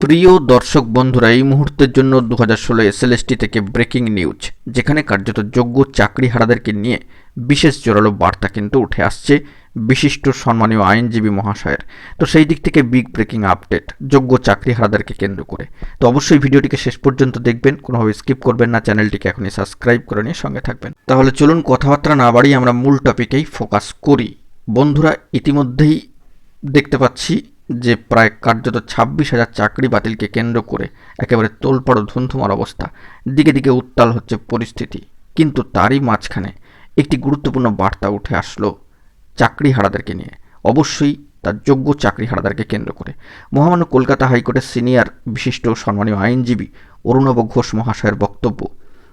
প্রিয় দর্শক বন্ধুরা, এই মুহূর্তের জন্য দু হাজার ষোলো এসএলএসটি থেকে ব্রেকিং নিউজ যেখানে কার্যত যোগ্য চাকরিহারাদেরকে নিয়ে বিশেষ জোরালো বার্তা কিন্তু উঠে আসছে বিশিষ্ট সম্মানীয় আইনজীবী মহাশয়ের। তো সেই দিক থেকে বিগ ব্রেকিং আপডেট যোগ্য চাকরিহারাদেরকে কেন্দ্র করে। তো অবশ্যই ভিডিওটিকে শেষ পর্যন্ত দেখবেন, কোনোভাবে স্কিপ করবেন না, চ্যানেলটিকে এখনই সাবস্ক্রাইব করে নিয়ে সঙ্গে থাকবেন। তাহলে চলুন কথাবার্তা না বাড়িয়ে আমরা মূল টপিকেই ফোকাস করি। বন্ধুরা, ইতিমধ্যেই দেখতে পাচ্ছি যে প্রায় কার্যত ছাব্বিশ হাজার চাকরি বাতিলকে কেন্দ্র করে একেবারে তোলপাড়ো ধুন্ধুমার অবস্থা। দিকে দিকে উত্তাল হচ্ছে পরিস্থিতি। কিন্তু তারই মাঝখানে একটি গুরুত্বপূর্ণ বার্তা উঠে আসলো চাকরি চাকরিহারাদেরকে নিয়ে। অবশ্যই তার যোগ্য চাকরিহারাদেরকে কেন্দ্র করে। মহামান্য কলকাতা হাইকোর্টের সিনিয়র বিশিষ্ট সম্মানীয় আইনজীবী অরুণব ঘোষ মহাশয়ের বক্তব্য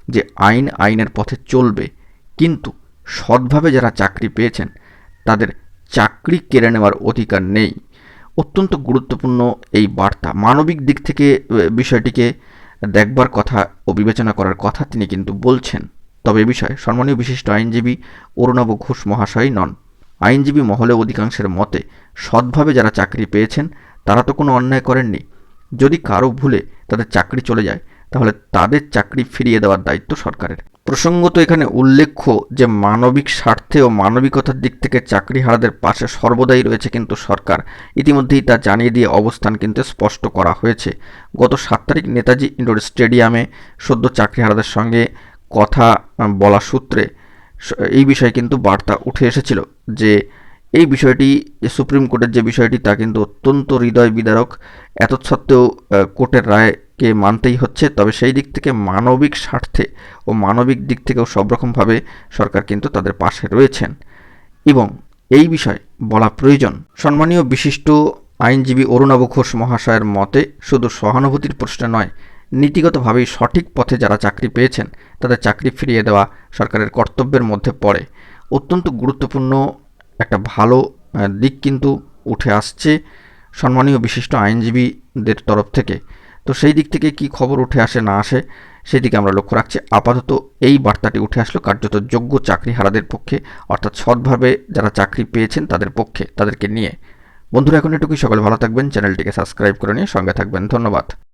যে আইন আইনের পথে চলবে, কিন্তু সৎভাবে যারা চাকরি পেয়েছেন, তাদের চাকরি কেড়ে নেওয়ার অধিকার নেই। অত্যন্ত গুরুত্বপূর্ণ এই বার্তা। মানবিক দিক থেকে বিষয়টিকে দেখবার কথা ও বিবেচনা করার কথা তিনি কিন্তু বলছেন। তবে এ বিষয়ে সম্মানীয় বিশিষ্ট আইনজীবী অরুণাব ঘোষ মহাশয় নন। আইনজীবী মহলে অধিকাংশের মতে, সৎভাবে যারা চাকরি পেয়েছেন, তারা তো কোনো অন্যায় করেননি। যদি কারও ভুলে তাদের চাকরি চলে যায়, তাহলে তাদের চাকরি ফিরিয়ে দেওয়ার দায়িত্ব সরকারের। প্রসঙ্গত এখানে উল্লেখ্য যে মানবিক স্বার্থে ও মানবিকতার দিক থেকে চাকরিহারাদের পাশে সর্বদাই রয়েছে কিন্তু সরকার। ইতিমধ্যেই তা জানিয়ে দিয়ে অবস্থান কিন্তু স্পষ্ট করা হয়েছে। গত সাত তারিখ নেতাজি ইন্ডোর স্টেডিয়ামে সদ্য চাকরিহারাদের সঙ্গে কথা বলা সূত্রে এই বিষয়ে কিন্তু বার্তা উঠে এসেছিল যে এই বিষয়টি সুপ্রিম কোর্টের যে বিষয়টি তা কিন্তু অত্যন্ত হৃদয় বিদারক এত সত্ত্বেও কোর্টের কোর্টের রায়কে মানতেই হচ্ছে, তবে সেই দিক থেকে মানবিক স্বার্থে ও মানবিক দিক থেকেও সব রকমভাবে সরকার কিন্তু তাদের পাশে রয়েছেন। এবং এই বিষয়ে বলা প্রয়োজন। সম্মানীয় বিশিষ্ট আইনজীবী অরুণাব ঘোষ মহাশয়ের মতে, শুধু সহানুভূতির প্রশ্ন নয়, নীতিগতভাবেই সঠিক পথে যারা চাকরি পেয়েছেন, তাদের চাকরি ফিরিয়ে দেওয়া সরকারের কর্তব্যের মধ্যে পড়ে। অত্যন্ত গুরুত্বপূর্ণ একটা ভালো দিক কিন্তু উঠে আসছে সম্মানীয় বিশিষ্ট আইনজীবীদের তরফ থেকে। তো সেই দিক থেকে কি খবর উঠে আসে, না আসে, সেদিকে আমরা লক্ষ্য রাখছি। আপাতত এই বার্তাটি উঠে আসলো কার্যত যোগ্য চাকরি হারাদের পক্ষে, অর্থাৎ সৎভাবে যারা চাকরি পেয়েছেন তাদের পক্ষে, তাদেরকে নিয়ে। বন্ধুরা, এখন এটুকুই। সকলে ভালো থাকবেন। চ্যানেলটিকে সাবস্ক্রাইব করে নিয়ে সঙ্গে থাকবেন। ধন্যবাদ।